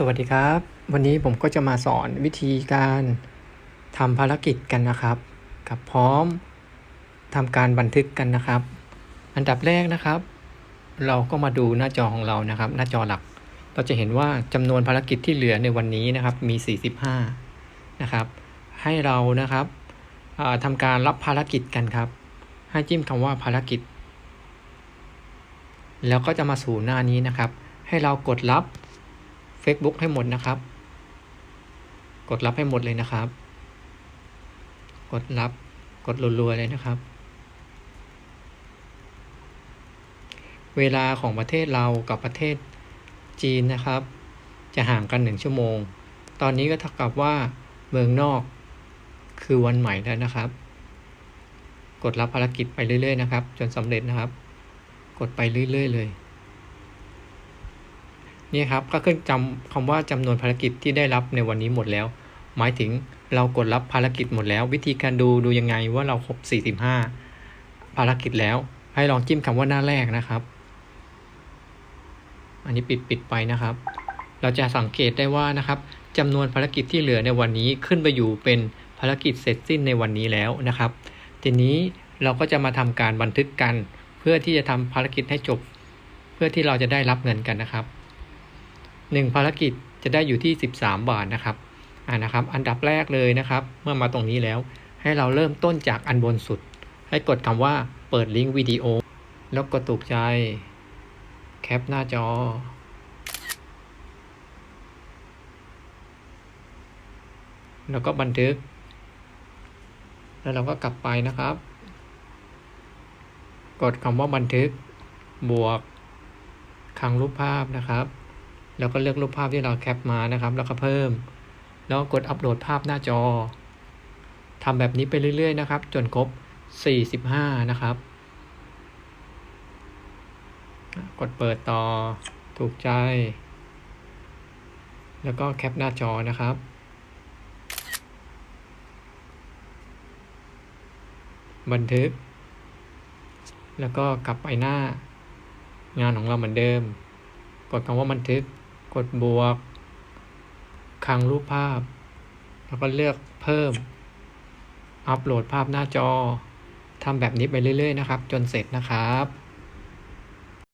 สวัสดีครับ วันนี้ผมก็จะมาสอนวิธีการทำภารกิจกันนะครับ กับพร้อมทำการบันทึกกันนะครับ อันดับแรกนะครับ เราก็มาดูหน้าจอของเรานะครับ หน้าจอหลัก เราจะเห็นว่าจำนวนภารกิจที่เหลือในวันนี้นะครับมี 45 นะครับ ให้เรานะครับอ่าทำการรับภารกิจกันครับ ให้จิ้มคำว่าภารกิจ แล้วก็จะมาสู่หน้านี้นะครับ ให้เรากดรับ Facebook ให้หมดนะครับ กดรับให้หมดเลยนะครับ กดรับกดรัวๆเลยนะครับ เวลาของประเทศเรากับประเทศจีนนะครับ จะห่างกันหนึ่งชั่วโมง ตอนนี้ก็เท่ากับว่าเมืองนอกคือวันใหม่แล้วนะครับ กดรับภารกิจไปเรื่อยๆนะครับ จนสำเร็จนะครับ กดไปเรื่อยๆเลย นี่ครับก็ขึ้นจำคำว่าจำนวนภารกิจที่ได้รับในวันนี้หมดแล้ว หมายถึงเรากดรับภารกิจหมดแล้ว วิธีการดูดูยังไงว่าเราครบ 45 ภารกิจแล้ว ให้ลองจิ้มคำว่าหน้าแรกนะครับ อันนี้ปิดปิดไปนะครับ เราจะสังเกตได้ว่านะครับจำนวนภารกิจที่เหลือในวันนี้ขึ้นไปอยู่เป็นภารกิจเสร็จสิ้นในวันนี้แล้วนะครับ ทีนี้เราก็จะมาทำการบันทึกกัน เพื่อที่จะทำภารกิจให้จบ เพื่อที่เราจะได้รับเงินกันนะครับ หนึ่งภารกิจจะได้อยู่ที่ 13 บาทนะครับอ่านะครับ อันดับแรกเลยนะครับ เมื่อมาตรงนี้แล้ว ให้เราเริ่มต้นจากอันบนสุด ให้กดคำว่าเปิดลิงก์วิดีโอ แล้วกดถูกใจ แคปหน้าจอ แล้วก็บันทึก แล้วเราก็กลับไปนะครับ กดคำว่าบันทึกบวกคลังรูปภาพนะครับ แล้วก็เลือกรูปภาพที่เราแคปมานะครับ แล้วก็เพิ่ม แล้วกดอัปโหลดภาพหน้าจอทำแบบนี้ไปเรื่อย ๆ นะครับ จนครบ 45 นะครับ กดเปิดต่อถูกใจ แล้วก็แคปหน้าจอนะครับบันทึก แล้วก็กลับไปหน้างานของเราเหมือนเดิม กดคำว่าบันทึก กดบวกคลังรูปภาพ แล้วก็เลือกเพิ่ม อัปโหลดภาพหน้าจอทำแบบนี้ไปเรื่อย ๆ นะครับ จนเสร็จนะครับ